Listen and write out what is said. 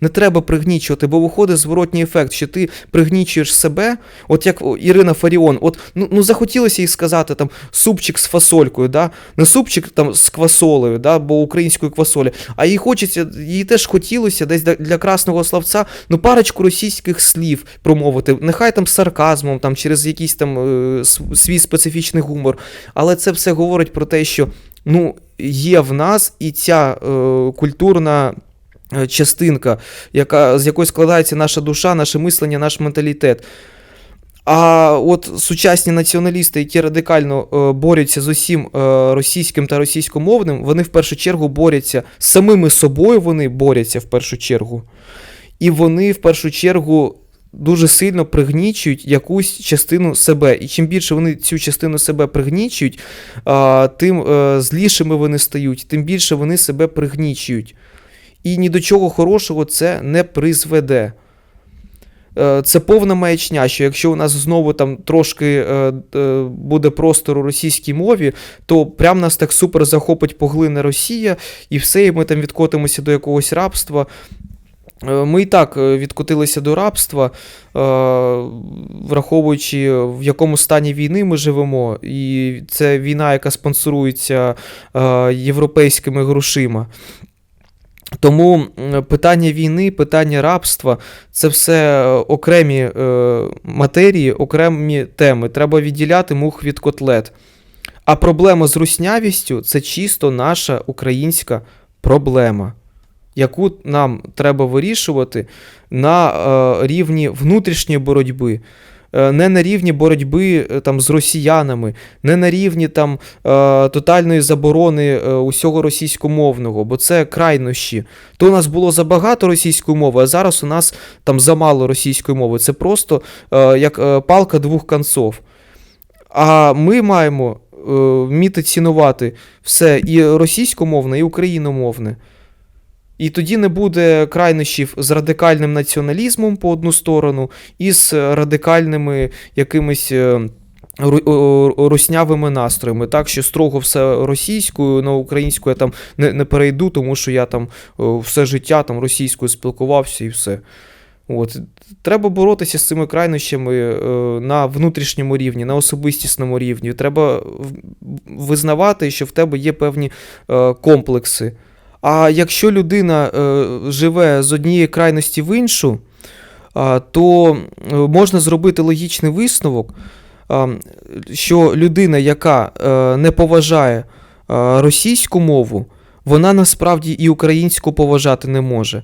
Не треба пригнічувати, бо виходить зворотній ефект, що ти пригнічуєш себе, от як Ірина Фаріон, от ну, ну захотілося їй сказати там супчик з фасолькою, да? не супчик там з квасолею, да? бо української квасолі, а їй хочеться, їй теж хотілося десь для, красного словця ну парочку російських слів промовити, нехай там з сарказмом, там через якийсь там е, свій специфічний гумор. Але це все говорить про те, що ну, є в нас і ця е, культурна частинка, яка, з якої складається наша душа, наше мислення, наш менталітет. А от сучасні націоналісти, які радикально е, борються з усім е, російським та російськомовним, вони в першу чергу борються з самими собою, вони борються в першу чергу. І вони в першу чергу дуже сильно пригнічують якусь частину себе. І чим більше вони цю частину себе пригнічують, а, тим е, злішими вони стають, тим більше вони себе пригнічують. І ні до чого хорошого це не призведе. Е, Це повна маячня, що якщо у нас знову там трошки е, е, буде простору російській мові, то прям нас так супер захопить поглине Росія, і все, і ми там відкотимося до якогось рабства. Ми і так відкотилися до рабства, враховуючи, в якому стані війни ми живемо, і це війна, яка спонсорується європейськими грошима. Тому питання війни, питання рабства це все е, окремі е, матерії, окремі теми. Треба відділяти мух від котлет. А проблема з руснявістю це чисто наша українська проблема, яку нам треба вирішувати на е, рівні внутрішньої боротьби. Е, Не на рівні боротьби е, там, з росіянами, не на рівні там, е, тотальної заборони усього російськомовного, бо це крайнощі. То у нас було забагато російської мови, а зараз у нас там замало російської мови. Це просто як палка двох концов. А ми маємо вміти цінувати все і російськомовне, і україномовне. І тоді не буде крайнощів з радикальним націоналізмом по одну сторону, і з радикальними якимись. е, руснявими настроями, так що строго все російською, на українську я там не, не перейду, тому що я там все життя там російською спілкувався і все. От. Треба боротися з цими крайнощами е, на внутрішньому рівні, на особистісному рівні. Треба визнавати, що в тебе є певні е, комплекси. А якщо людина е, живе з однієї крайності в іншу, то е, можна зробити логічний висновок, що людина, яка е, не поважає російську мову, вона насправді і українську поважати не може.